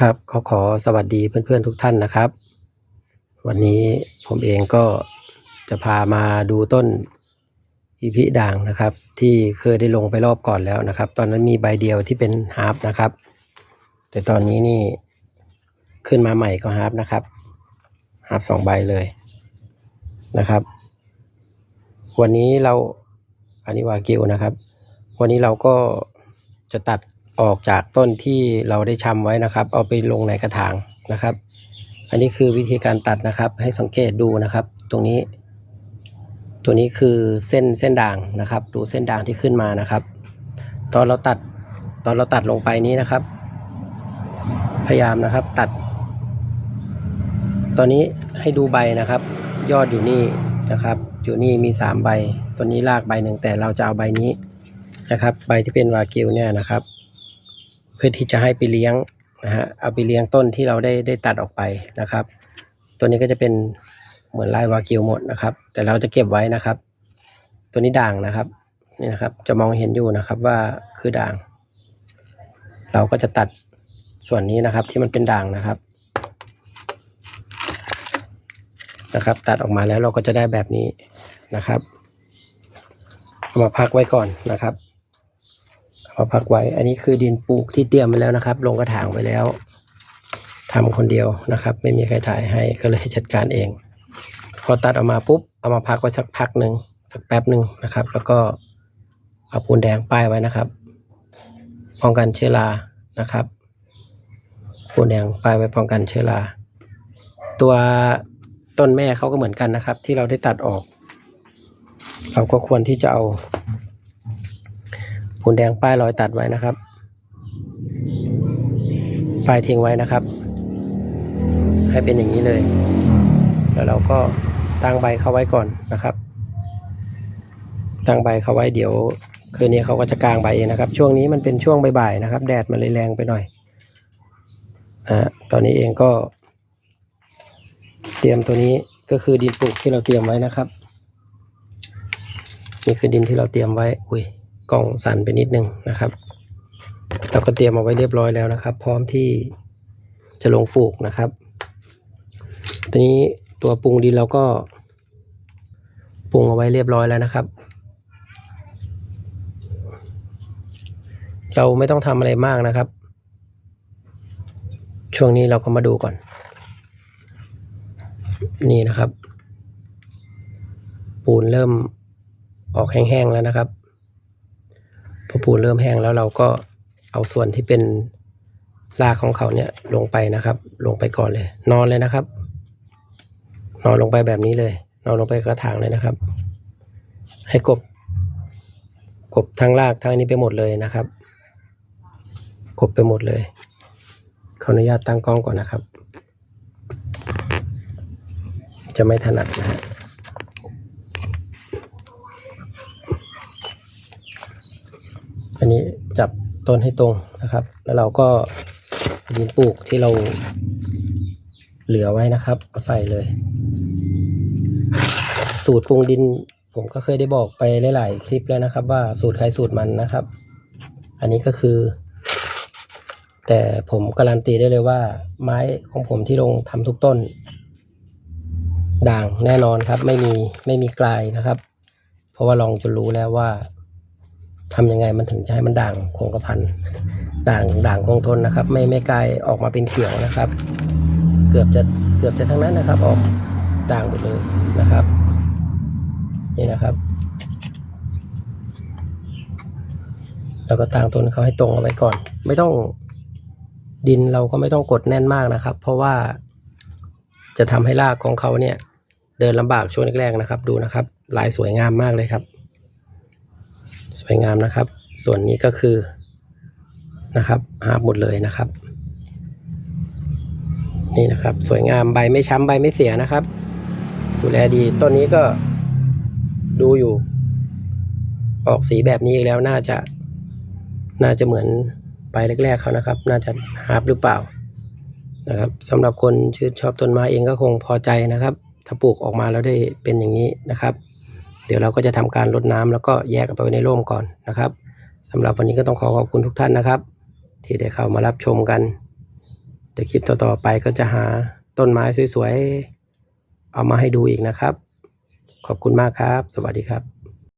ครับขอขอสวัสดีเพื่อนๆทุกท่านนะครับ วันนี้ผมเองก็จะพามาดูต้นอีพิด่างนะครับ ที่เคยได้ลงไปรอบก่อนแล้วนะครับ ตอนนั้นมีใบเดียวที่เป็นฮาร์ปนะครับ แต่ตอนนี้นี่ขึ้นมาใหม่ก็ฮาร์ปนะครับฮาร์ปสองใบเลยนะครับ วันนี้เราอันนี้วากิวนะครับ วันนี้เราก็จะตัด ออกจากต้นที่เราได้ชำไว้นะครับ เอาไปลงในกระถางนะครับ อันนี้คือวิธีการตัดนะครับ ให้สังเกตดูนะครับ ตรงนี้ ตัวนี้คือเส้นเส้นด่างนะครับ ดูเส้นด่างที่ขึ้นมานะครับ ตอนเราตัดตอนเราตัดลงไปนี้นะครับ พยายามนะครับตัด ตอนนี้ให้ดูใบนะครับ ยอดอยู่นี่นะครับอยู่นี่มีสามใบ ตัวนี้ลากใบหนึ่งแต่เราจะเอาใบนี้นะครับ ใบที่เป็นวากิวเนี่ยนะครับ เพื่อที่จะให้ไปเลี้ยงนะฮะเอาไปเลี้ยงต้นที่เราได้ได้ตัดออกไปนะครับ ตัวนี้ก็จะเป็นเหมือนลายวากิวหมดนะครับ แต่เราจะเก็บไว้นะครับ ตัวนี้ด่างนะครับนี่นะครับ จะมองเห็นอยู่นะครับว่าคือด่าง เราก็จะตัดส่วนนี้นะครับที่มันเป็นด่างนะครับนะครับ ตัดออกมาแล้วเราก็จะได้แบบนี้นะครับเอามาพักไว้ก่อนนะครับ มาพักไว้ อันนี้คือดินปลูกที่เตรียมไว้แล้วนะครับ ลงกระถางไว้แล้วทำคนเดียวนะครับ ไม่มีใครถ่ายให้ก็เลยจัดการเอง พอตัดออกมาปุ๊บเอามาพักไว้สักพักหนึ่งสักแป๊บหนึ่งนะครับ แล้วก็เอาปูนแดงป้ายไว้นะครับป้องกันเชื้อรานะครับปูนแดงป้ายไว้ป้องกันเชื้อราตัวต้นแม่เขาก็เหมือนกันนะครับ ที่เราได้ตัดออก เราก็ควรที่จะเอา ปูนแดงป้ายรอยตัดไว้นะครับ ป้ายทิ้งไว้นะครับ ให้เป็นอย่างนี้เลย แล้วเราก็ตั้งใบเข้าไว้ก่อนนะครับ ตั้งใบเข้าไว้เดี๋ยว คืนนี้เขาก็จะกางใบเองนะครับ ช่วงนี้มันเป็นช่วงบ่ายๆนะครับ แดดมันเลยแรงไปหน่อยอ่าตอนนี้เองก็ เตรียมตัวนี้ก็คือดินปลูกที่เราเตรียมไว้นะครับ นี่คือดินที่เราเตรียมไว้ อุ้ย กล้องสั่นไปนิดนึงนะครับ เราก็เตรียมเอาไว้เรียบร้อยแล้วนะครับ พร้อมที่จะลงปลูกนะครับทีนี้ตัวปรุงดินเราก็ปรุงเอาไว้เรียบร้อยแล้วนะครับ เราไม่ต้องทำอะไรมากนะครับ ช่วงนี้เราก็มาดูก่อน นี่นะครับ ปูนเริ่มออกแห้งๆแล้วนะครับ พอปูนเริ่มแห้งแล้วเราก็เอาส่วนที่เป็นรากของเขาเนี่ยลงไปนะครับ ลงไปก่อนเลย นอนเลยนะครับ นอนลงไปแบบนี้เลย นอนลงไปกระถางเลยนะครับ ให้กบ กบทั้งรากทั้งนี้ไปหมดเลยนะครับ กบไปหมดเลยขออนุญาตตั้งกล้องก่อนนะครับ จะไม่ถนัดนะฮะ อันนี้จับ ต้นให้ตรงนะครับ แล้วเราก็ดินปลูกที่เราเหลือไว้นะครับเอาใส่เลย สูตรปรุงดิน ผมก็เคยได้บอกไปหลาย ๆ คลิปแล้วนะครับ ว่าสูตรใครสูตรมันนะครับ อันนี้ก็คือ แต่ผมการันตีได้เลยว่า ไม้ของผมที่ลงทำทุกต้น ด่างแน่นอนครับ ไม่มีไม่มีกลายนะครับ เพราะว่าลองจนรู้แล้วว่า ทำยังไงมันถึงจะให้มันด่างคงกระพันด่างด่างคงทนนะครับ ไม่ไม่กลายออกมาเป็นเขียวนะครับ เกือบจะเกือบจะทั้งนั้นนะครับ ออกด่างหมดเลยนะครับ นี่นะครับแล้วก็ตั้งต้นเขาให้ตรงเอาไว้ก่อน ไม่ต้องดินเราก็ไม่ต้องกดแน่นมากนะครับ เพราะว่าจะทำให้รากของเขาเนี่ย เดินลำบากช่วงแรกๆนะครับ ดูนะครับ ลายสวยงามมากเลยครับ สวยงามนะครับ ส่วนนี้ก็คือนะครับหาหมดเลยนะครับ นี่นะครับ สวยงามใบไม่ช้ำใบไม่เสียนะครับ ดูแลดีต้นนี้ก็ดูอยู่ ออกสีแบบนี้อีกแล้วน่าจะ น่าจะเหมือนใบแรกๆเขานะครับ น่าจะฮาร์ปหรือเปล่านะครับสำหรับคนชื่นชอบต้นไม้เองก็คงพอใจนะครับ ถ้าปลูกออกมาแล้วได้เป็นอย่างนี้นะครับ เดี๋ยวเราก็จะทำการลดน้ำแล้วก็แยกไปไว้ในร่มก่อนนะครับสำหรับวันนี้ก็ต้องขอขอบคุณทุกท่านนะครับ ที่ได้เข้ามารับชมกัน เดี๋ยวคลิปต่อๆไปก็จะหาต้นไม้สวยๆเอามาให้ดูอีกนะครับ ขอบคุณมากครับ สวัสดีครับ